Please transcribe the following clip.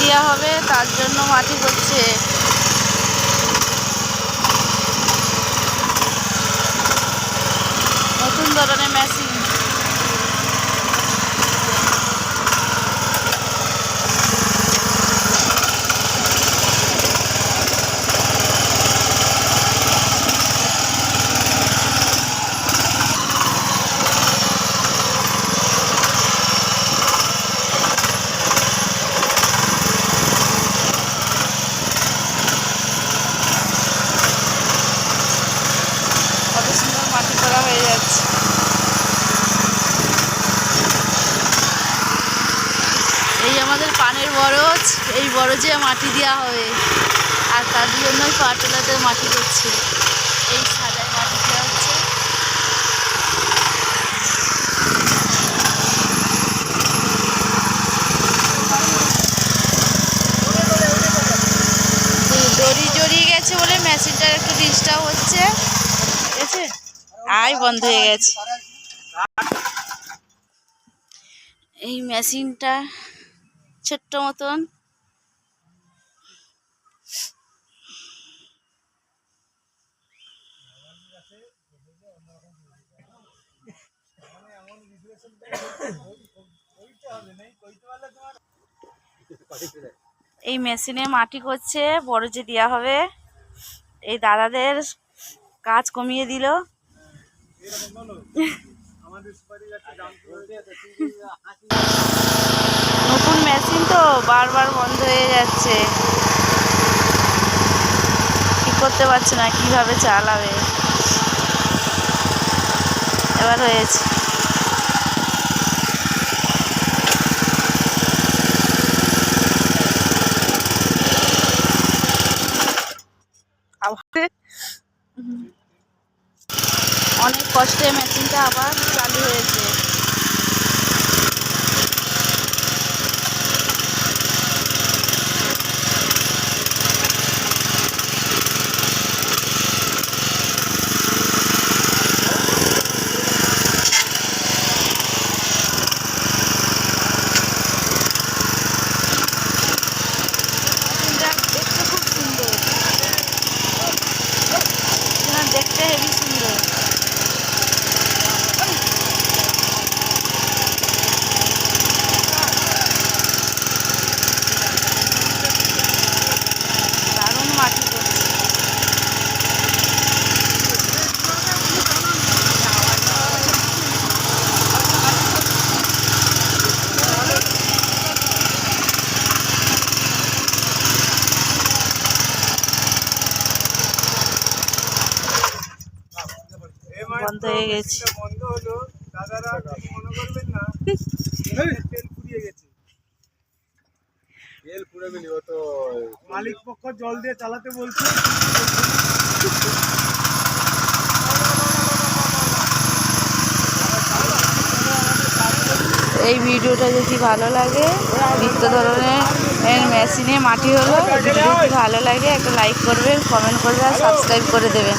দেওয়া হবে তার জন্য মাটি করছে নতুন ধরনের মেশিন মাটি করা হয়ে যাচ্ছে। এই আমাদের পানের বরজ, এই বরজে মাটি দেওয়া হবে আর তার জন্যই পাটলাতে মাটি করছে এই সাদায় মাটি দেওয়া হচ্ছে। দড়ি জড়িয়ে গেছে বলে মেশিনটার একটু ডিস্টার্ব হচ্ছে। আয় বন্ধ হয়ে গেছে। এই মেশিনটা ছোট্ট মতন। এই মেশিনে মাটি করছে বড় যে দেওয়া হবে এই দাদাদের কাজ কমিয়ে দিল। নতুন মেশিন তো বারবার বন্ধ হয়ে যাচ্ছে। ঠিক করতে পারছে না, কীভাবে চালাবে? এবার হয়েছে। আবার অনেক কষ্টে মেশিনটা আবার চালু হয়েছে মেশিনটা দেখতে খুব সুন্দর না, দেখতে হেবি সুন্দর দারুণ মাটি করছে বন্ধ হয়ে গেছে। বন্ধ হলো দাদারা মনে করবেন গেছে মালিক পক্ষ জল দিয়ে চালাতে বলছে এই ভিডিওটা যদি ভালো লাগে? নিত্য ধরনের মেশিনে মাটি হলো যদি ভালো লাগে, একটা লাইক করবেন কমেন্ট করবেন, আর সাবস্ক্রাইব করে দেবেন।